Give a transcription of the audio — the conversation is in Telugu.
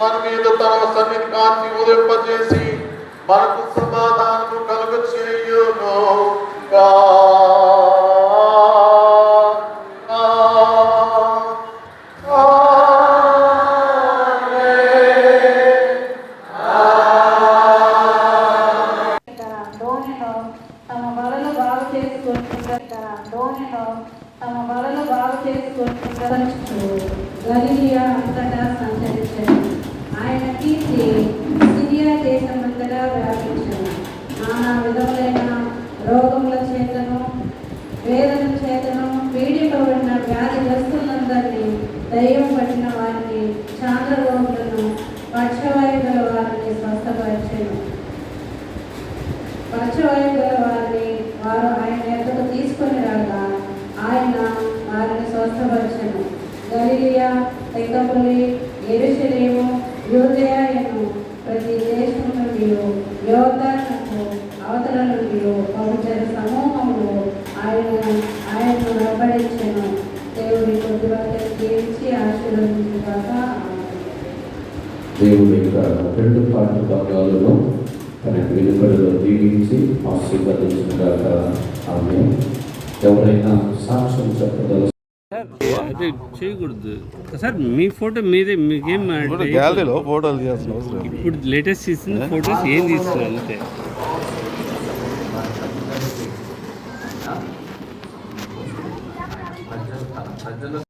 మన మీద తన సన్నిధాన్ని కాంతి ఉదయింపజేసి మనకు సమాధానము కలుగ చేయును తమ వలన బాగు చేసుకుంటుంటారు తన ధోనిలో తమ అంతటా దేశమంతటా వ్యాపించను నానా విధములైన రోగముల చేతను వేదన చేతను పీడిపబడిన వ్యాధిగ్రస్తులందరినీ దయ్యం పట్టిన వారిని చాంద్రరోగులను పక్షవాయు గల వారిని స్వస్థపరిచను. పక్షవాయు గల వారిని వారు ఆయన ఎద్దకు తీసుకొని రాగా ఆయన వారిని స్వస్థపరిచను. గలిలియా తెక్కపులి ఎరుశలి బహుజన సమూహములు ఆయన ఆయనను వెంబడించెను దేవుడి ఆశీర్వదించుగాక. దేవుడి యొక్క రెండు పాట భాగాలను తన దీవించి ఆమె ఎవరైనా సాక్ష్యం చెప్పగల అదే చేయకూడదు. సార్ మీ ఫోటో మీదే మీకేం గ్యాలరీలో ఫోటోలు తీయాల్సిన. ఇప్పుడు లేటెస్ట్ తీసిన ఫోటోస్ ఏం తీస్తున్నారు అంతే? sea, entonces...